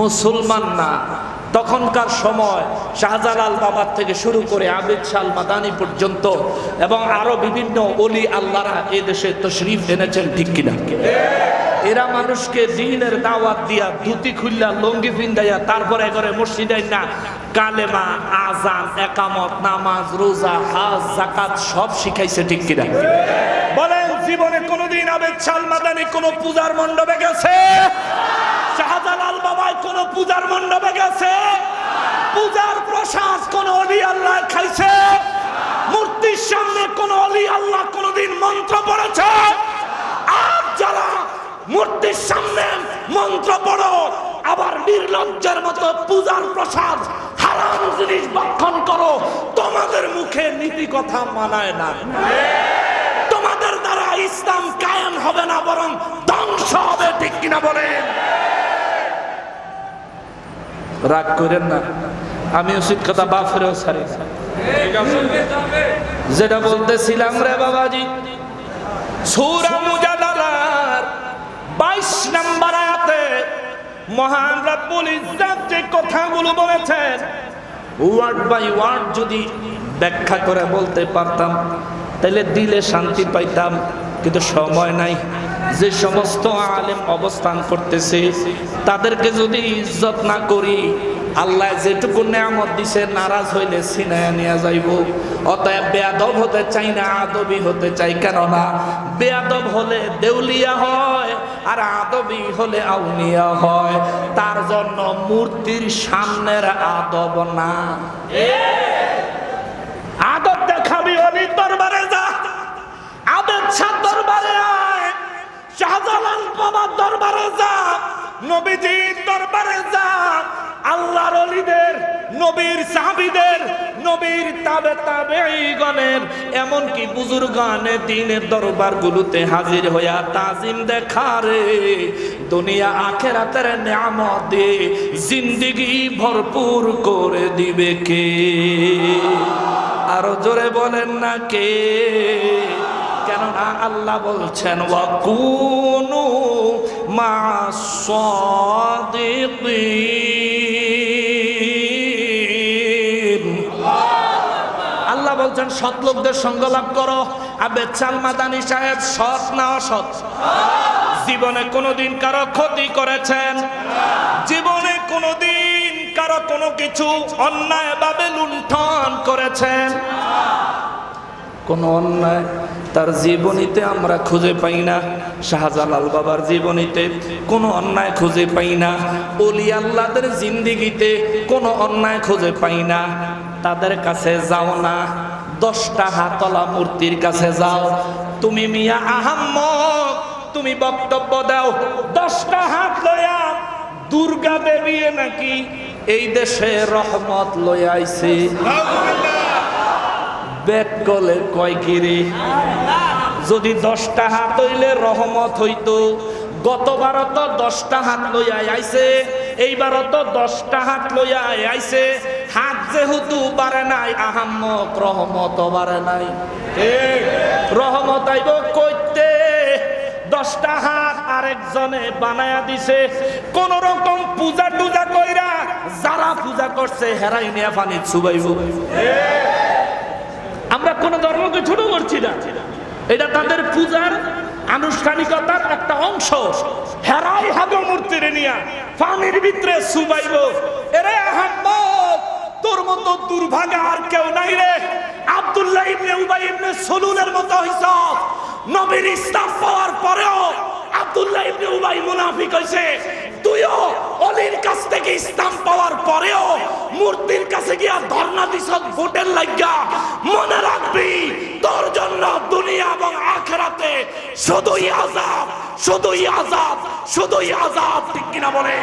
মুসলমান না। তখনকার সময় শাহজালাল বাবার থেকে শুরু করে আবিদ শাল মাদানি পর্যন্ত এবং আরও বিভিন্ন অলি আল্লাহরা এ দেশে তশরিফ এনেছেন, ঠিক কিনা? এরা মানুষকে দিনের দাওয়াত দিয়া ধুতি খুললা লঙ্গি ফিন্দাইয়া তারপরে করে মসজিদে না কালেমা আজান একামত, নামাজ, রোজা, হাজ জাকাত সব শিখাইছে, ঠিক কিনা? বলেন, জীবনে কোনোদিন আবেদ শাল মাদানি কোন পূজার মণ্ডপে গেছে? শাহজালাল বাবাই কোন পূজার মণ্ডপে গেছে? পূজার প্রসাদ কোন অলি আল্লাহ খাইছে? মূর্তির সামনে কোন অলি আল্লাহ কোনদিন মন্ত্র পড়েছে? আর যারা মূর্তির সামনে মন্ত্র পড়ো, আবার নির্লজ্জের মতো পূজার প্রসাদ, হারাম জিনিস ভক্ষণ করো, তোমাদের মুখে নীতি কথা মানায় না। তোমাদের দ্বারা ইসলাম কায়েম হবে না, বরং ধ্বংস হবে, ঠিক কিনা বলেন? রাগ করেন না। আমি উচিত কথা বাফেরও সারি যেটা বলতেছিলাম রে বাবাজি, সূরা মুজাদালার 22 নাম্বার আয়াতে মহান রব্বুল ইজ্জত যে কথাগুলো বলেছেন, ওয়ার্ড বাই ওয়ার্ড যদি ব্যাখ্যা করে বলতে পারতাম, তাহলে দিলে শান্তি পাইতাম, কিন্তু সময় নাই। যে সমস্ত আলেম অবস্থান করতেছে, তাদেরকে যদি ইজ্জত না করি, আল্লাহ যেটুকু নিয়ামত দিছে, নারাজ হইলে সিনায়া নিয়ে যাইব। অতএব বেয়াদব হতে চাই না, আদবি হতে চাই। কেননা বেয়াদব হলে দেউলিয়া হয়, আর আদবি হলে আউনিয়া হয়। তার জন্য মূর্তির সামনের আদব না। আদব দেখাবি অলির দরবারে যা আবেদ দরবারে আয়। শাহজালাল বাবার দরবারে যা, নবীজির দরবারে যা। আল্লাহর অলিদের, নবীর সাহাবীদের, নবীর তাবে তাবেঈগণের, এমনকি বুজুর্গানে দিনের দরবারগুলোতে হাজির হইয়া তাজিম দেখারে দুনিয়া আখেরাতের নিয়ামত দিয়ে জিন্দিগি ভরপুর করে দিবে কে? আরও জোরে বলেন না কে? কেননা আল্লাহ বলছেন, ওয়াকুনু মা আল্লাহ বলছেন, সৎ লোকদের সঙ্গ লাভ করো। আবেদ সালমাদানি সাহেব, সৎ না অসৎ? জীবনে কোনোদিন কারও ক্ষতি করেছেন। জীবনে কোনোদিন কারও কোনো কিছু অন্যায় ভাবে লুণ্ঠন করেছেন। কোন অন্যায়। তার জীবনীতে আমরা খুঁজে পাই না। শাহজালাল বাবার জীবনীতে কোনো অন্যায় খুঁজে পাই না। অলি আল্লাদের জিন্দিগিতে কোনো অন্যায় খুঁজে পাই না। তাদের কাছে যাও না। দশটা হাতলা মূর্তির কাছে যাও। তুমি মিয়া আহাম্মক তুমি বক্তব্য দাও। দশটা হাত লয়া দুর্গা দেবী নাকি এই দেশে রহমত লয়া আইছে? বেদ কলে কয় কিরে যদি দশটা হাত হইলে রহমত হইতো। গতবার তো দশটা হাত লইয়া আইছে এইবার তো দশটা হাত লইয়া আইছে। হাত যেহেতু বাড়ে নাই, আহাম্মক রহমত বাড়ে নাই। রহমত আইব কইতে। দশটা হাত আরেকজনে বানায়া দিছে। কোন রকম পূজা টুজা কইরা যারা পূজা করছে হেরাই নিয়া পানি চুবাইব আমরা কোন ধর্মকে ছোট করছি না। এটা তাদের পূজার আনুষ্ঠানিকতার একটা অংশ। হেরাই হাগ মূর্তির নিয়া পানির ভিতরে সুবাইব। এরে আহাম্মদ, তোর মতো দুর্ভাগা আর কেউ নাই রে। আব্দুল্লাহ ইবনে উবাই ইবনে সলুলের মতো হইছ। নবীর ইসলাম পাওয়ার পরেও আব্দুল্লাহ ইবনে উবাই মুনাফিক হইছে। তুইও অলির কাছ থেকে ইসলাম পাওয়ার পরেও মূর্তির কাছে গিয়া ধর্ণা দিছ, ভোটের লাগিয়া মনে রাখবি, তোর জন্য দুনিয়া এবং আখেরাতে শুধুই আজাদ শুধুই আজাদ শুধুই আজাদ ঠিক কিনা বলে